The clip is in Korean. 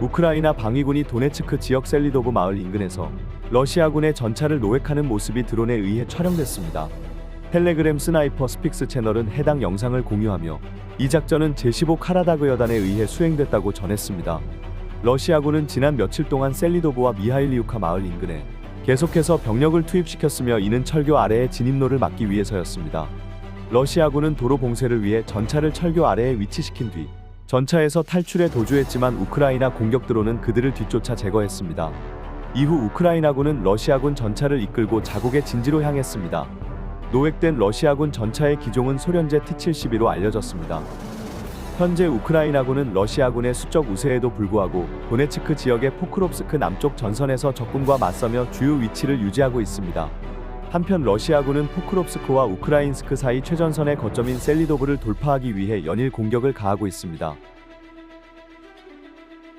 우크라이나 방위군이 도네츠크 지역 셀리도브 마을 인근에서 러시아군의 전차를 노획하는 모습이 드론에 의해 촬영됐습니다. 텔레그램 스나이퍼 스픽스 채널은 해당 영상을 공유하며 이 작전은 제15 카라다그 여단에 의해 수행됐다고 전했습니다. 러시아군은 지난 며칠 동안 셀리도브와 미하일리우카 마을 인근에 계속해서 병력을 투입시켰으며 이는 철교 아래의 진입로를 막기 위해서였습니다. 러시아군은 도로 봉쇄를 위해 전차를 철교 아래에 위치시킨 뒤 전차에서 탈출에 도주했지만 우크라이나 공격 드론은 그들을 뒤쫓아 제거했습니다. 이후 우크라이나군은 러시아군 전차를 이끌고 자국의 진지로 향했습니다. 노획된 러시아군 전차의 기종은 소련제 T-72로 알려졌습니다. 현재 우크라이나군은 러시아군의 수적 우세에도 불구하고 도네츠크 지역의 포크롭스크 남쪽 전선에서 적군과 맞서며 주요 위치를 유지하고 있습니다. 한편 러시아군은 포크롭스크와 우크라인스크 사이 최전선의 거점인 셀리도브를 돌파하기 위해 연일 공격을 가하고 있습니다.